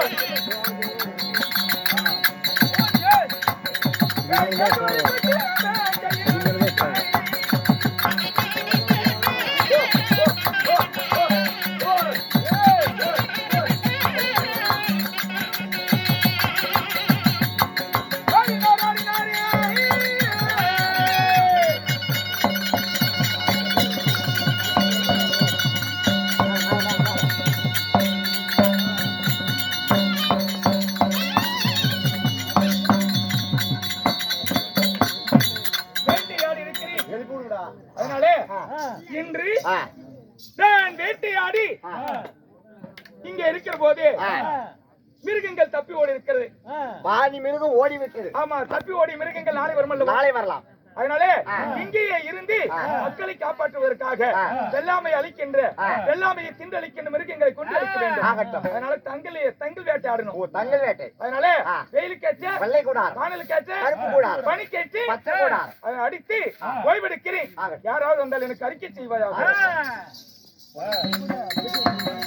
Thank you. அதனாலே. இன்று. நான் வேட்டையாடி. இங்க இருக்கிற போது. மிருகங்கள் தப்பி ஓடி இருக்கிறது பாதி மிருகம் ஓடி விட்டது ஆமா தப்பி ஓடி மிருகங்கள் நாளை வரும்? நாளை வரலாம் அதனாலே. இங்கேயே இருந்து. மக்களை காப்பாற்றுவதற்காக. வெள்ளாமை அழிக்கின்ற. வெள்ளாமையை தின்றளிக்கின்ற மிருகங்களை கொண்டு அழிக்க வேண்டும். அதனால தங்கள் தங்கள் வேட்டையாடணும் ஓ தங்கள் வேட்டை அதனால ஆ. வெயிலுக்கேற்ற வெள்ளை கூடார் காணலுக்கேற்ற கருப்பு கூடார். பனிக்கேற்று பச்சை கூடார். அதை அடித்து ஓய்வெடுக்கிறேன். யாராவது வந்தால் எனக்கு அறிக்கை செய்வாயாக